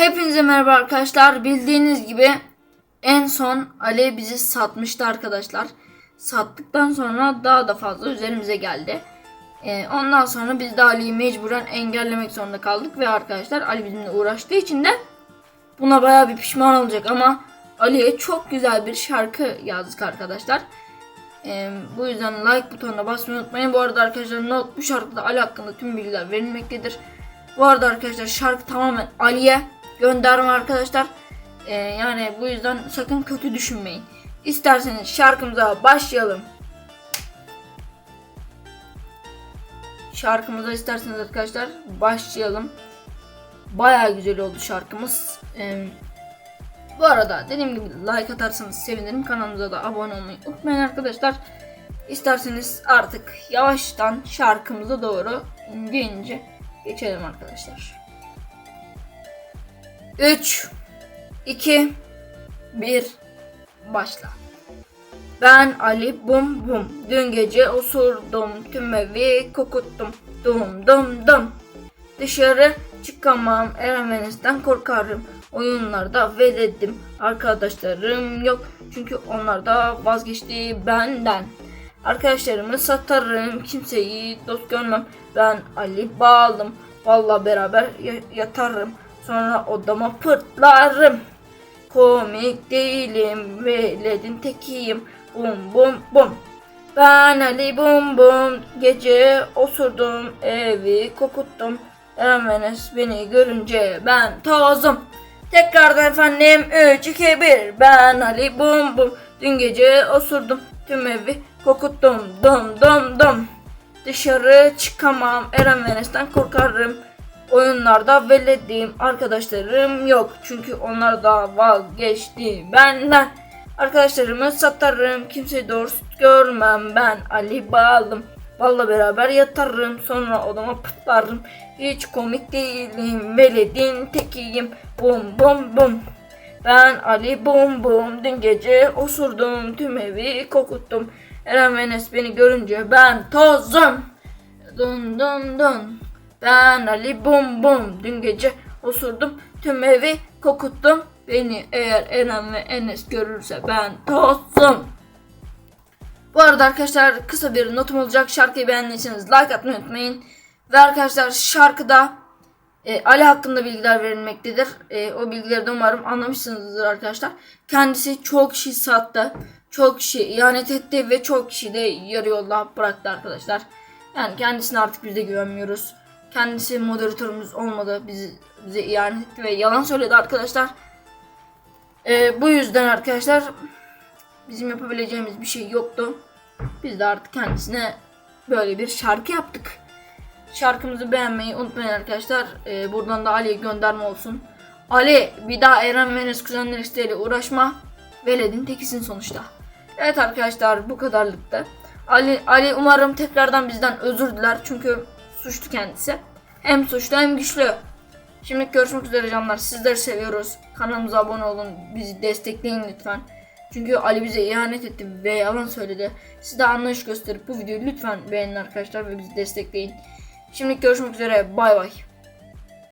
Hepinize merhaba arkadaşlar. Bildiğiniz gibi en son Ali bizi satmıştı arkadaşlar. Sattıktan sonra daha da fazla üzerimize geldi. Ee, ondan sonra biz de Ali'yi mecburen engellemek zorunda kaldık ve arkadaşlar Ali bizimle uğraştığı için de buna bayağı bir pişman olacak ama Ali'ye çok güzel bir şarkı yazdık arkadaşlar. Ee, bu yüzden like butonuna basmayı unutmayın. Bu arada arkadaşlar not bu şarkıda Ali hakkında tüm bilgiler verilmektedir. Bu arada arkadaşlar şarkı tamamen Ali'ye gönderme arkadaşlar. Ee, yani bu yüzden sakın kötü düşünmeyin. İsterseniz şarkımıza başlayalım. Şarkımıza isterseniz arkadaşlar başlayalım. Baya güzel oldu şarkımız. Ee, bu arada dediğim gibi like atarsanız sevinirim. Kanalımıza da abone olmayı unutmayın arkadaşlar. İsterseniz artık yavaştan şarkımıza doğru ince ince geçelim arkadaşlar. 3 2 1 Başla. Ben Ali Bum Bum. Dün gece osurdum. Tüm evi kokuttum. Dum dum dum. Dışarı çıkamam. Eremenis'ten korkarım. Oyunlarda veledim. Arkadaşlarım yok. Çünkü onlar da vazgeçti benden. Arkadaşlarımı satarım. Kimseyi dost görmem. Ben Ali Bağlım. Valla beraber ya- yatarım. Sonra odama pırtlarım. Komik değilim. Veledin tekiyim. Bum bum bum. Ben Ali bum bum. Gece osurdum. Evi kokuttum. Eremenes beni görünce ben tozum. Tekrardan efendim 3 2 1 Ben Ali bum bum. Dün gece osurdum. Tüm evi kokuttum. Dum dum dum. Dışarı çıkamam. Eren Venes'ten korkarım. Oyunlarda velediğim arkadaşlarım yok. Çünkü onlar da vazgeçti benden. Arkadaşlarımı satarım. Kimseyi dost görmem. Ben Ali Bağlım. Valla beraber yatarım. Sonra odama pıtlarım. Hiç komik değilim. Veledin tekiyim. Bum bum bum. Ben Ali bum bum. Dün gece osurdum. Tüm evi kokuttum. Eren Venes beni görünce ben tozum. Dun dun dun. Ben Ali Bum Bum. Dün gece osurdum. Tüm evi kokuttum. Beni eğer Eren ve Enes görürse ben tozum. Bu arada arkadaşlar kısa bir notum olacak. Şarkıyı beğendiyseniz like atmayı unutmayın. Ve arkadaşlar şarkıda e, Ali hakkında bilgiler verilmektedir. E, o bilgileri de umarım anlamışsınızdır arkadaşlar. Kendisi çok kişi sattı. Çok kişi ihanet etti ve çok kişi de yarı yolda bıraktı arkadaşlar. Yani kendisine artık biz de güvenmiyoruz. Kendisi moderatörümüz olmadı. Bizi, bize ihanet etti ve yalan söyledi arkadaşlar. E, bu yüzden arkadaşlar bizim yapabileceğimiz bir şey yoktu. Biz de artık kendisine böyle bir şarkı yaptık. Şarkımızı beğenmeyi unutmayın arkadaşlar. Ee, buradan da Ali'ye gönderme olsun. Ali bir daha Eren ve Enes kuzenler isteğiyle uğraşma. Veledin tekisin sonuçta. Evet arkadaşlar bu kadarlıktı. Ali, Ali umarım tekrardan bizden özür diler. Çünkü suçlu kendisi. Hem suçlu hem güçlü. Şimdi görüşmek üzere canlar. Sizleri seviyoruz. Kanalımıza abone olun. Bizi destekleyin lütfen. Çünkü Ali bize ihanet etti ve yalan söyledi. Siz de anlayış gösterip bu videoyu lütfen beğenin arkadaşlar ve bizi destekleyin. Şimdi görüşmek üzere. Bay bay.